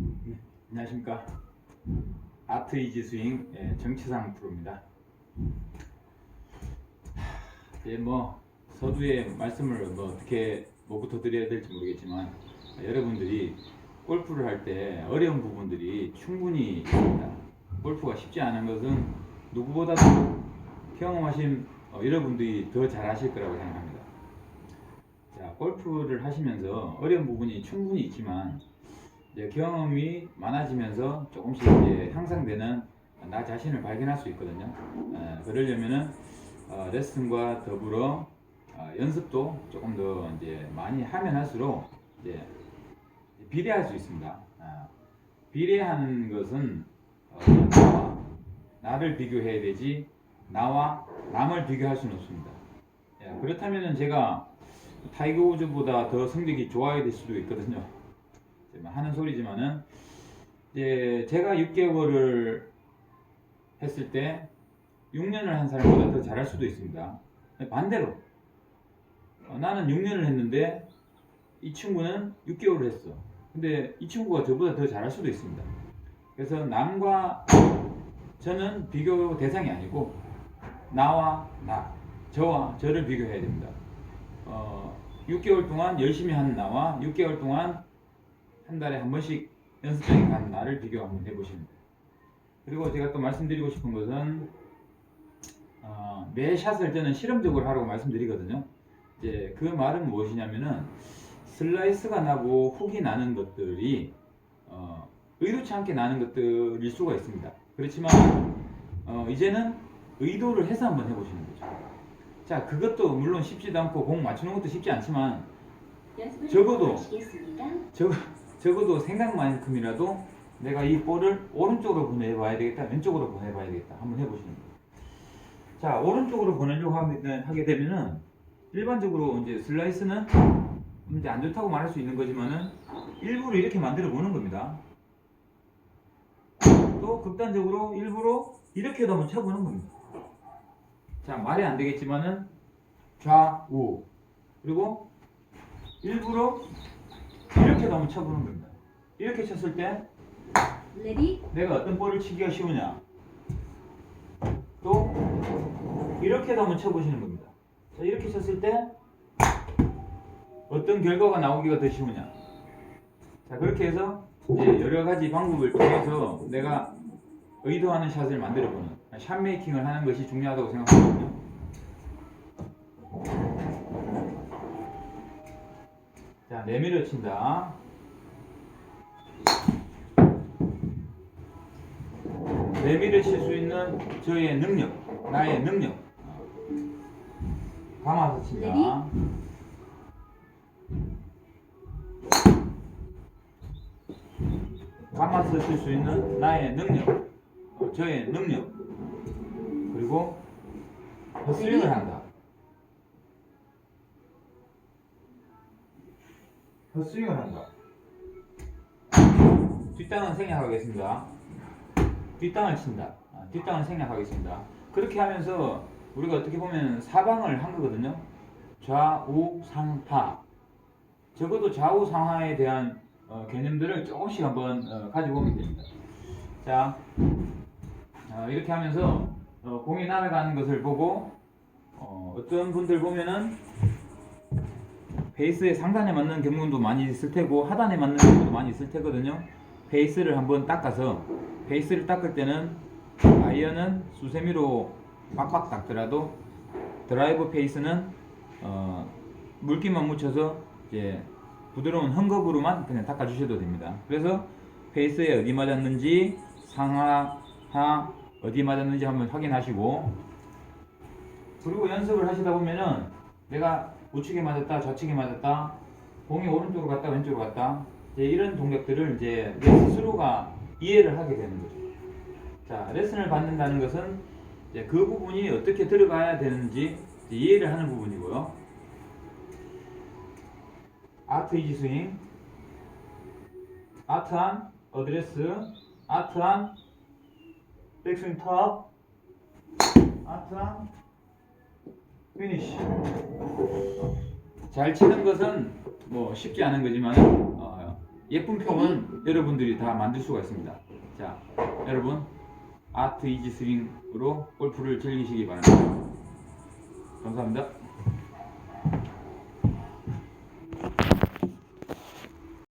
네, 안녕하십니까. 아트 이지 스윙 예, 정치상 프로입니다. 하, 이제 뭐 서두에 말씀을 뭐 어떻게 뭐부터 드려야 될지 모르겠지만 여러분들이 골프를 할 때 어려운 부분들이 충분히 있습니다. 골프가 쉽지 않은 것은 누구보다도 경험하신 어, 여러분들이 더 잘하실 거라고 생각합니다. 자, 골프를 하시면서 어려운 부분이 충분히 있지만 이제 경험이 많아지면서 조금씩 이제 향상되는 나 자신을 발견할 수 있거든요. 에, 그러려면은 어, 레슨과 더불어 어, 연습도 조금 더 이제 많이 하면 할수록 이제 비례할 수 있습니다. 아, 비례하는 것은 어, 나와 나를 비교해야 되지 나와 남을 비교할 수는 없습니다. 예, 그렇다면은 제가 타이거 우즈보다 더 성적이 좋아야 될 수도 있거든요. 하는 소리지만은 이제 제가 6개월을 했을 때 6년을 한 사람보다 더 잘할 수도 있습니다. 반대로 어, 나는 6년을 했는데 이 친구는 6개월을 했어. 근데 이 친구가 저보다 더 잘할 수도 있습니다. 그래서 남과 저는 비교 대상이 아니고 나와 나, 저와 저를 비교해야 됩니다. 어, 6개월 동안 열심히 한 나와 6개월 동안 한 달에 한 번씩 연습장에 간 나를 비교 한번 해보시면 돼요. 그리고 제가 또 말씀드리고 싶은 것은 어, 매 샷을 저는 실험적으로 하라고 말씀드리거든요. 이제 그 말은 무엇이냐면은 슬라이스가 나고 훅이 나는 것들이 어, 의도치 않게 나는 것들일 수가 있습니다. 그렇지만 어, 이제는 의도를 해서 한번 해보시는 거죠. 자, 그것도 물론 쉽지도 않고 공 맞추는 것도 쉽지 않지만 적어도 적, 적어도 생각만큼이라도 내가 이 볼을 오른쪽으로 보내봐야 되겠다, 왼쪽으로 보내봐야 되겠다. 한번 해보시는 거예요. 자, 오른쪽으로 보내려고 하게- 하게 되면은 일반적으로 이제 슬라이스는 이제 안 좋다고 말할 수 있는 거지만은 일부러 이렇게 만들어 보는 겁니다. 또 극단적으로 일부러 이렇게도 한번 쳐보는 겁니다. 자, 말이 안 되겠지만은 좌우 그리고 일부러 이렇게도 한번 쳐보는 겁니다. 이렇게 쳤을 때 레디 내가 어떤 볼을 치기가 쉬우냐? 또 이렇게도 한번 쳐보시는 겁니다. 자, 이렇게 쳤을 때 어떤 결과가 나오기가 더 쉬우냐? 자, 그렇게 해서 이제 여러 가지 방법을 통해서 내가 의도하는 샷을 만들어 보는 샷 메이킹을 하는 것이 중요하다고 생각하거든요. 자, 내밀어 친다. 내밀어 칠 수 있는 저의 능력, 나의 능력. 감아서 친다. 감아서 칠 수 있는 나의 능력, 어, 저의 능력. 그리고 헛스윙을 한다. 헛스윙을 한다. 뒷땅은 생략하겠습니다. 뒷땅을 친다. 아, 뒷땅을 생략하겠습니다. 그렇게 하면서 우리가 어떻게 보면 사방을 한 거거든요. 좌우 상하. 적어도 좌우 상하에 대한 어, 개념들을 조금씩 한번 어, 가지고 오면 됩니다. 자, 어, 이렇게 하면서 어, 공이 날아가는 것을 보고 어, 어떤 분들 보면은 베이스의 상단에 맞는 경우도 많이 있을 테고 하단에 맞는 경우도 많이 있을 테거든요. 베이스를 한번 닦아서 베이스를 닦을 때는 아이언은 수세미로 빡빡 닦더라도 드라이버 페이스는 어, 물기만 묻혀서 이제 부드러운 헝겊으로만 그냥 닦아 주셔도 됩니다. 그래서 페이스에 어디 맞았는지 상하, 하 어디 맞았는지 한번 확인하시고 그리고 연습을 하시다 보면은 내가 우측에 맞았다 좌측에 맞았다 공이 오른쪽으로 갔다 왼쪽으로 갔다 이런 동작들을 이제 내 스스로가 이해를 하게 되는 거죠. 자 레슨을 받는다는 것은 그 부분이 어떻게 들어가야 되는지 이해를 하는 부분이고요. 아트 이지 스윙, 아트한 어드레스, 아트한 백스윙 탑, 아트한 피니쉬. 잘 치는 것은 뭐 쉽지 않은 거지만 어, 예쁜 평은 여러분들이 다 만들 수가 있습니다. 자, 여러분 아트 이지 스윙으로 골프를 즐기시기 바랍니다. 감사합니다.